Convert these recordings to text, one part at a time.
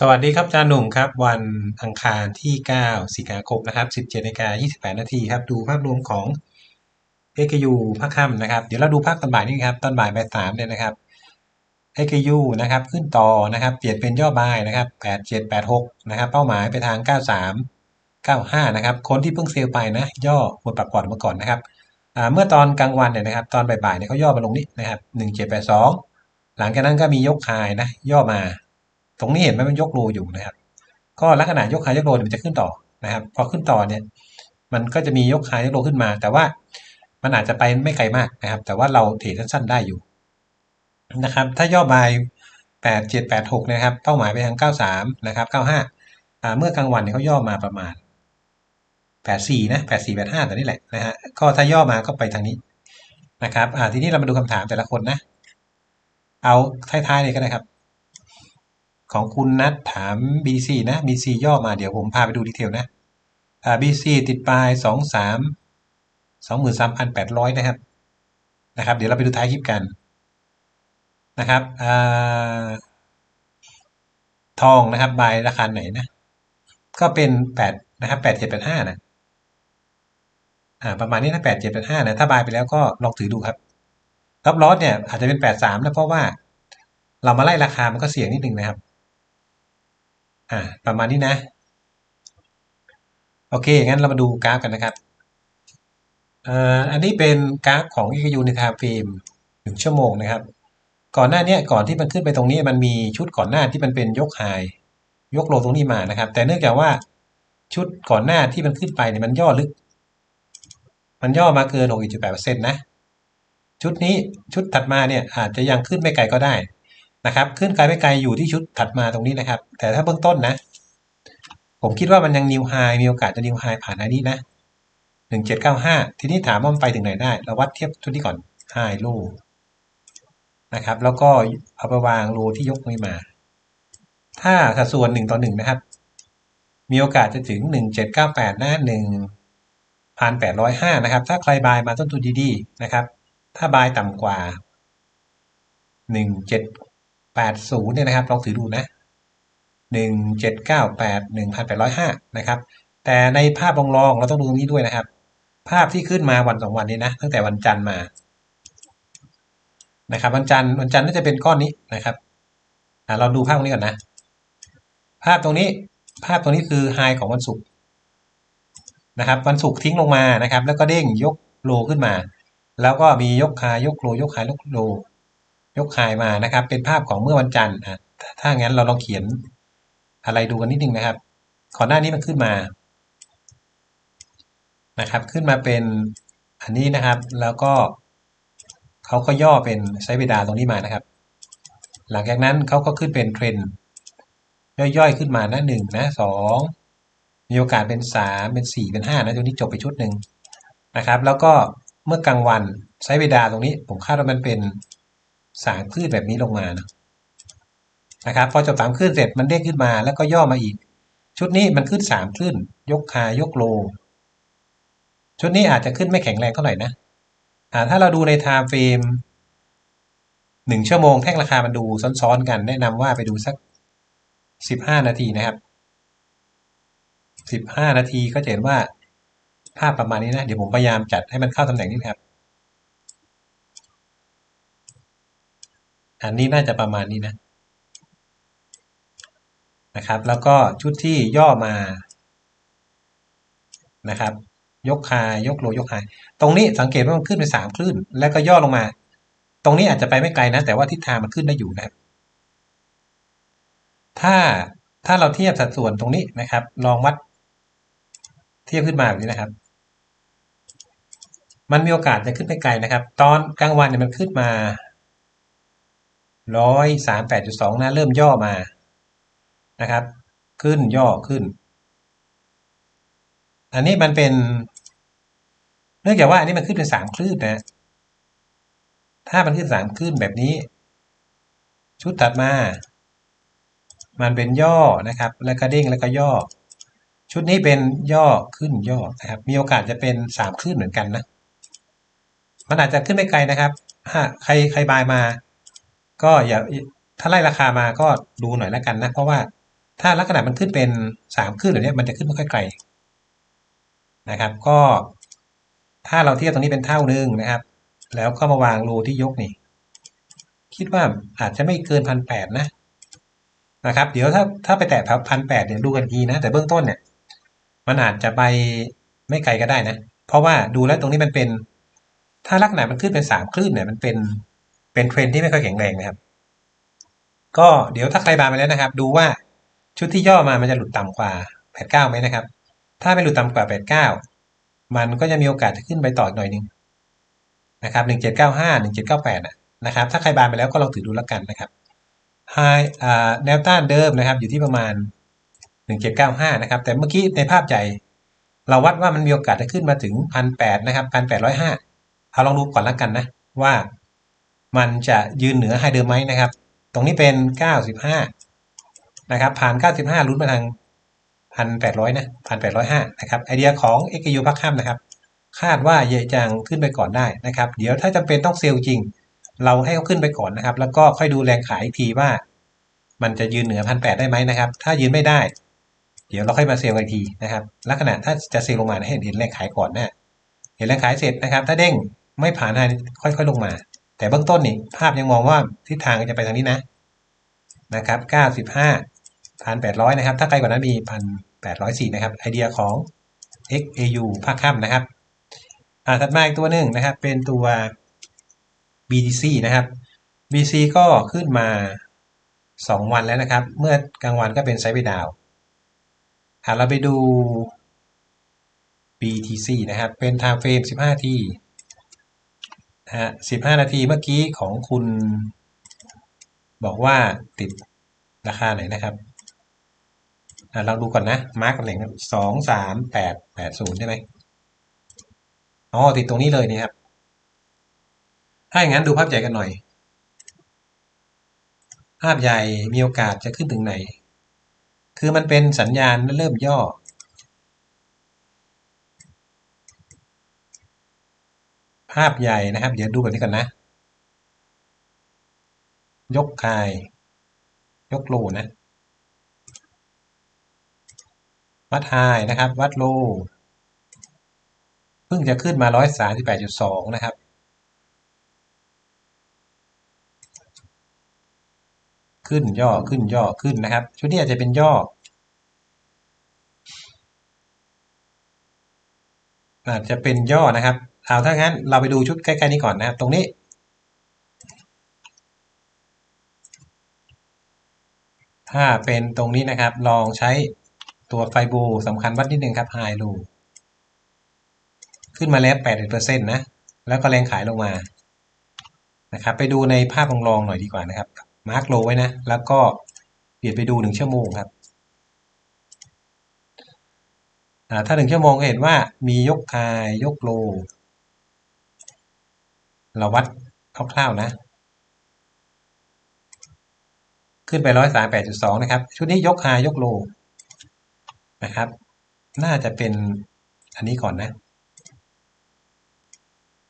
สวัสดีครับอาจารย์หนุ่มครับ วันอังคารที่ 9 สิงหาคมนะครับ 17นาฬิกา28 นาทีครับ ดูภาพรวมของ AKU ภาคค่ำนะครับ เดี๋ยวเราดูภาคตอนบ่ายนี่ครับ ตอนบ่ายบ่ายสามเนี่ยนะครับ AKU นะครับ ขึ้นต่อนะครับ เปลี่ยนเป็นย่อบายนะครับ 8786 นะครับ เป้าหมายไปทาง 93 95 นะครับ คนที่เพิ่งเซลล์ไปนะ ย่อหมดปรับพอร์ตมาก่อนนะครับอ่าเมื่อตอนกลางวันเนี่ยนะครับ ตอนบ่ายๆเนี่ยเขาย่อมาลงนี้นะครับ 1782 หลังจากนั้นก็มียกคายนะ ย่อมา ตรงนี้เห็นไหมมันยกโลอยู่นะครับ ก็ลักษณะยกคายยกโลเนี่ยมันจะขึ้นต่อนะครับ พอขึ้นต่อเนี่ย มันก็จะมียกคายยกโลขึ้นมา แต่ว่ามันอาจจะไปไม่ไกลมากนะครับ แต่ว่าเราเทรดสั้นๆได้อยู่นะครับ ถ้าย่อบายแปดเจ็ดแปดหกนะครับ เป้าหมายไปทางเก้าสามนะครับเก้าห้าอ่าเมื่อกลางวันเนี่ยเขาย่อมาประมาณแปดสี่นะแปดสี่แปดห้าแต่นี่แหละนะฮะ ก็ถ้าย่อมาก็ไปทางนี้นะครับอ่าทีนี้เรามาดูคำถามแต่ละคนนะ เอาท้ายๆเลยก็ได้ครับ ของคุณนัทถาม BC นะ BC ย่อมาเดี๋ยวผมพาไปดูดีเทลนะอ่า BC ติดปลายสองสามสองหมื่นสามพันแปดร้อยนะครับนะครับ เดี๋ยวเราไปดูท้ายคลิปกันนะครับอ่าทองนะครับบายราคาไหนนะ ก็เป็นแปดนะครับแปดเจ็ดแปดห้านะอ่าประมาณนี้นะแปดเจ็ดแปดห้านะ ถ้าบายไปแล้วก็ลองถือดูครับรับลอสเนี่ยอาจจะเป็นแปดสามนะ เพราะว่าเรามาไล่ราคามันก็เสี่ยงนิดนึงนะครับ อ่าประมาณนี้นะ โอเคงั้นเรามาดูกราฟกันนะครับอันนี้เป็นกราฟของ EKU ใน time frame หนึ่งชั่วโมงนะครับ ก่อนหน้านี้ก่อนที่มันขึ้นไปตรงนี้มันมีชุดก่อนหน้าที่มันเป็นยกไฮยกโลตรงนี้มานะครับ แต่เนื่องจากว่าชุดก่อนหน้าที่มันขึ้นไปเนี่ยมันย่อลึก มันย่อมาเกิน 6.8%นะ ชุดนี้ชุดถัดมาเนี่ยอาจจะยังขึ้นไม่ไกลก็ได้ นะครับขึ้นไกลไม่ไกลอยู่ที่ชุดถัดมาตรงนี้นะครับ แต่ถ้าเบื้องต้นนะ ผมคิดว่ามันยังนิวไฮมีโอกาสจะนิวไฮผ่านอันนี้นะหนึ่งเจ็ดเก้าห้าทีนี้ถามว่ามันไปถึงไหนได้ เราวัดเทียบชุดนี้ก่อนไฮโลนะครับ แล้วก็เอาไปวางโลที่ยกนี้มา ถ้าสัดส่วนหนึ่งต่อหนึ่งนะครับ มีโอกาสจะถึงหนึ่งเจ็ดเก้าแปดนะหนึ่งพันแปดร้อยห้านะครับ ถ้าใครบายมาต้นทุนดีๆนะครับ ถ้าบายต่ำกว่าหนึ่งเจ็ด แปดศูนย์เนี่ยนะครับลองถือดูนะหนึ่งเจ็ดเก้าแปดหนึ่งพันแปดร้อยห้านะครับ แต่ในภาพรองๆเราต้องดูตรงนี้ด้วยนะครับ ภาพที่ขึ้นมาวันสองวันนี้นะ ตั้งแต่วันจันทร์มานะครับวันจันทร์วันจันทร์น่าจะเป็นก้อนนี้นะครับอ่าเราดูภาพตรงนี้ก่อนนะ ภาพตรงนี้ภาพตรงนี้คือไฮของวันศุกร์นะครับวันศุกร์ทิ้งลงมานะครับ แล้วก็เด้งยกโลขึ้นมา แล้วก็มียกคายกโลยกคายกโล ยกคายมานะครับ เป็นภาพของเมื่อวันจันทร์อะถ้างั้นเราลองเขียนอะไรดูกันนิดนึงนะครับก่อนหน้านี้มันขึ้นมานะครับ ขึ้นมาเป็นอันนี้นะครับ แล้วก็เขาก็ย่อเป็นไซเบดาตรงนี้มานะครับ หลังจากนั้นเขาก็ขึ้นเป็นเทรนย่อยๆขึ้นมานะหนึ่งนะสองมีโอกาสเป็นสามเป็นสี่เป็นห้านะตรงนี้จบไปชุดหนึ่งนะครับ แล้วก็เมื่อกลางวันไซเบดาตรงนี้ ผมคาดว่ามันเป็น สางพืชแบบนี้ลงมานะนะครับพอจบสามคลื่นเสร็จมันเด้งขึ้นมาแล้วก็ย่อมาอีก ชุดนี้มันขึ้นสามคลื่น ยกคายกโล ชุดนี้อาจจะขึ้นไม่แข็งแรงเท่าไหร่นะอ่าถ้าเราดูในไทม์เฟรมหนึ่งชั่วโมงแท่งราคามันดูซ้อนๆกัน แนะนำว่าไปดูสักสิบห้านาทีนะครับสิบห้านาทีก็จะเห็นว่าภาพประมาณนี้นะ เดี๋ยวผมพยายามจัดให้มันเข้าตำแหน่งนี้ครับ อันนี้น่าจะประมาณนี้นะนะครับ แล้วก็ชุดที่ย่อมานะครับ ยกคายกโลยกคายตรงนี้สังเกตว่ามันขึ้นไปสามคลื่น แล้วก็ย่อลงมา ตรงนี้อาจจะไปไม่ไกลนะ แต่ว่าทิศทางมันขึ้นได้อยู่นะครับถ้าถ้าเราเทียบสัดส่วนตรงนี้นะครับ ลองวัดเทียบขึ้นมาแบบนี้นะครับ มันมีโอกาสจะขึ้นไปไกลนะครับ ตอนกลางวันเนี่ยมันขึ้นมา ร้อยสามแปดจุดสองนะเริ่มย่อมานะครับ ขึ้นย่อขึ้น อันนี้มันเป็น เนื่องจากว่าอันนี้มันขึ้นเป็นสามคลื่นนะ ถ้ามันขึ้นสามคลื่นแบบนี้ ชุดถัดมา มันเป็นย่อนะครับ แล้วก็เด้งแล้วก็ย่อ ชุดนี้เป็นย่อขึ้นย่อนะครับ มีโอกาสจะเป็นสามคลื่นเหมือนกันนะมันอาจจะขึ้นไม่ไกลนะครับ ถ้าใครใครบายมา ก็อย่าถ้าไล่ราคามาก็ดูหน่อยแล้วกันนะ เพราะว่าถ้าลักษณะมันขึ้นเป็นสามขึ้นแบบนี้มันจะขึ้นไม่ค่อยไกลนะครับ ก็ถ้าเราเทียบตรงนี้เป็นเท่านึงนะครับ แล้วก็มาวางโลที่ยกนี่ คิดว่าอาจจะไม่เกินพันแปดนะนะครับ เดี๋ยวถ้าถ้าไปแตะพันแปดเนี่ยดูกันทีนะ แต่เบื้องต้นเนี่ย มันอาจจะไปไม่ไกลก็ได้นะ เพราะว่าดูแล้วตรงนี้มันเป็น ถ้าลักษณะมันขึ้นเป็นสามคลื่นเนี่ยมันเป็น เป็นเทรนที่ไม่ค่อยแข็งแรงนะครับ ก็เดี๋ยวถ้าใครบานไปแล้วนะครับ ดูว่าชุดที่ย่อมามันจะหลุดต่ำกว่าแปดเก้าไหมนะครับ ถ้าไม่หลุดต่ำกว่าแปดเก้ามันก็จะมีโอกาสจะขึ้นไปต่ออีกหน่อยนึงนะครับหนึ่งเจ็ดเก้าห้าหนึ่งเจ็ดเก้าแปดนะครับ ถ้าใครบานไปแล้วก็ลองถือดูแล้วกันนะครับไฮแนวต้านเดิมนะครับ อยู่ที่ประมาณหนึ่งเจ็ดเก้าห้านะครับ แต่เมื่อกี้ในภาพใหญ่เราวัดว่ามันมีโอกาสจะขึ้นมาถึงพันแปดนะครับพันแปดร้อยห้าเอาลองดูก่อนแล้วกันนะว่า มันจะยืนเหนือไฮเดิมไหมนะครับ ตรงนี้เป็นเก้าสิบห้านะครับ ผ่านเก้าสิบห้าลุ้นมาทางพันแปดร้อยนะพันแปดร้อยห้านะครับ ไอเดียของ x อ u พักข้ามนะครับ คาดว่าเยจังขึ้นไปก่อนได้นะครับ เดี๋ยวถ้าจำเป็นต้องเซลล์จริง เราให้เขาขึ้นไปก่อนนะครับ แล้วก็ค่อยดูแรงขายอีกทีว่า มันจะยืนเหนือพันแปดได้ไหมนะครับ ถ้ายืนไม่ได้ เดี๋ยวเราค่อยมาเซลล์อีกทีนะครับ ลักษณะถ้าจะเซลล์ลงมาให้เห็นแรงขายก่อนนะ เห็นแรงขายเสร็จนะครับ ถ้าเด้งไม่ผ่านไฮค่อยๆลงมา แต่เบื้องต้นนี่ภาพยังมองว่าทิศทางจะไปทางนี้นะนะครับเก้าสิบห้าพันะครับ ถ้าไกลกว่านั้นมีพันแปดร้อยสี่นะครับ ไอเดียของ XAU ภาคค่ำนะครับ อ่า ถัดมาอีกตัวหนึ่งนะครับ เป็นตัว BTC นะครับ BC ก็ขึ้นมา 2 วันแล้วนะครับ เมื่อกลางวันก็เป็นไซด์เวดาวอ่าเราไปดู BTC นะครับ เป็น time frame 15 นาทีฮะ15นาทีเมื่อกี้ของคุณ บอกว่าติดราคาไหนนะครับเราดูก่อนนะ มาร์กตำแหน่งสองสามแปดแปดศูนย์ใช่ไหมอ๋อติดตรงนี้เลยนี่ครับ ถ้าอย่างนั้นดูภาพใหญ่กันหน่อย ภาพใหญ่มีโอกาสจะขึ้นถึงไหน คือมันเป็นสัญญาณเริ่มย่อ ภาพใหญ่นะครับ เดี๋ยวดูแบบนี้ก่อนนะ ยกคาย ยกโลนะ วัดไฮนะครับ วัดโล เพิ่งจะขึ้นมา 138.2 นะครับขึ้นย่อขึ้นย่อขึ้นนะครับ ชุดนี้อาจจะเป็นย่ออาจจะเป็นย่อนะครับ เอาถ้างั้นเราไปดูชุดใกล้ๆนี้ก่อนนะครับตรงนี้ ถ้าเป็นตรงนี้นะครับ ลองใช้ตัวไฟบูสำคัญวัดนิดนึงครับไฮลูขึ้นมาแล้ว8%นะ แล้วก็แรงขายลงมา นะครับ ไปดูในภาพรองๆหน่อยดีกว่านะครับ มาร์กโลไว้นะ แล้วก็เปลี่ยนไปดูหนึ่งชั่วโมงครับถ้าหนึ่งชั่วโมงก็เห็นว่ามียกคาย ยกโล เราวัดคร่าวๆนะ ขึ้นไปร้อยสามแปดจุดสองนะครับ ชุดนี้ยกคายกโลนะครับ น่าจะเป็นอันนี้ก่อนนะ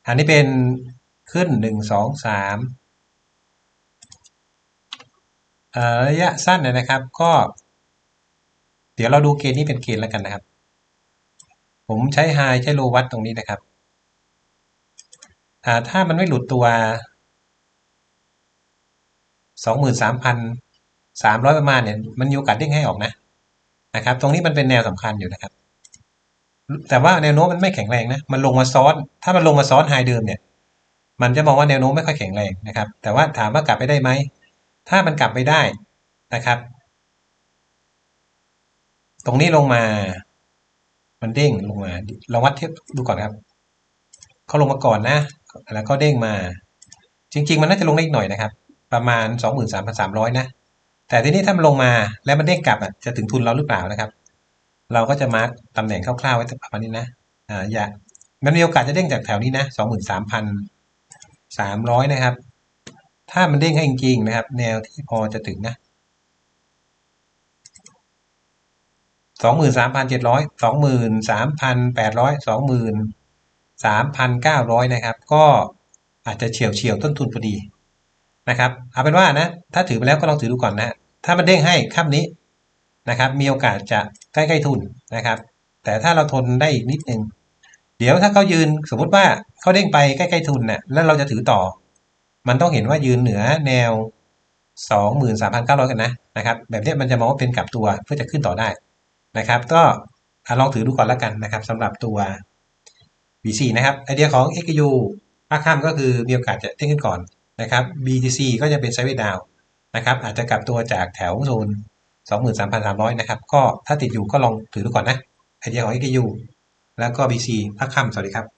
อันนี้เป็นขึ้นหนึ่งสองสามระยะสั้นนะครับ ก็ เดี๋ยวเราดูเกณฑ์นี้เป็นเกณฑ์แล้วกันนะครับ ผมใช้ไฮใช้โลวัดตรงนี้นะครับ ถ้ามันไม่หลุดตัวสองหมื่นสามพันสามร้อยประมาณเนี่ย มันมีโอกาสเด้งให้ออกนะ นะครับ ตรงนี้มันเป็นแนวสำคัญอยู่นะครับ แต่ว่าแนวโน้มมันไม่แข็งแรงนะ มันลงมาซ้อน ถ้ามันลงมาซ้อนไฮเดิมเนี่ย มันจะมองว่าแนวโน้มไม่ค่อยแข็งแรงนะครับ แต่ว่าถามว่ากลับไปได้ไหม ถ้ามันกลับไปได้นะครับ ตรงนี้ลงมามันเด้งลงมา เราวัดเทียบดูก่อนครับ เขาลงมาก่อนนะ แล้วก็เด้งมา จริง ๆ มันน่าจะลงได้อีกหน่อยนะครับ ประมาณ 23,300 นะ แต่ทีนี้ถ้ามันลงมาแล้วมันเด้งกลับอะจะถึงทุนเราหรือเปล่านะครับ เราก็จะมาร์กตำแหน่งคร่าวๆไว้ประมาณนี้นะอ่าอย่ามันมีโอกาสจะเด้งจากแถวนี้นะ 23,300 นะครับ ถ้ามันเด้งให้จริงๆนะครับ แนวที่พอจะถึงนะสองหมื่นสามพันเจ็ดร้อยสองหมื่นสามพันแปดร้อยสองหมื่น สามพันเก้าร้อยนะครับ ก็อาจจะเฉียวเฉียวต้นทุนพอดีนะครับ เอาเป็นว่านะ ถ้าถือไปแล้วก็ลองถือดูก่อนนะ ถ้ามันเด้งให้ค่ำนี้นะครับ มีโอกาสจะใกล้ๆทุนนะครับ แต่ถ้าเราทนได้อีกนิดนึง เดี๋ยวถ้าเขายืนสมมติว่าเขาเด้งไปใกล้ๆทุนเนี่ยแล้วเราจะถือต่อ มันต้องเห็นว่ายืนเหนือแนว 23,900 กันนะนะครับ แบบนี้มันจะมองว่าเป็นกลับตัวเพื่อจะขึ้นต่อได้นะครับ ก็ลองถือดูก่อนแล้วกันนะครับสำหรับตัว B4 นะครับไอเดียของ XU ภาคข้ามก็คือมีโอกาสจะเด้งขึ้นก่อนนะครับ BTC ก็จะเป็นไซด์เวย์ดาวนะครับอาจจะกลับตัวจากแถวโซน23,300 นะครับ ก็ถ้าติดอยู่ก็ลองถือดูก่อนนะไอเดียของ XU แล้วก็ BC ภาคค่ำสวัสดีครับ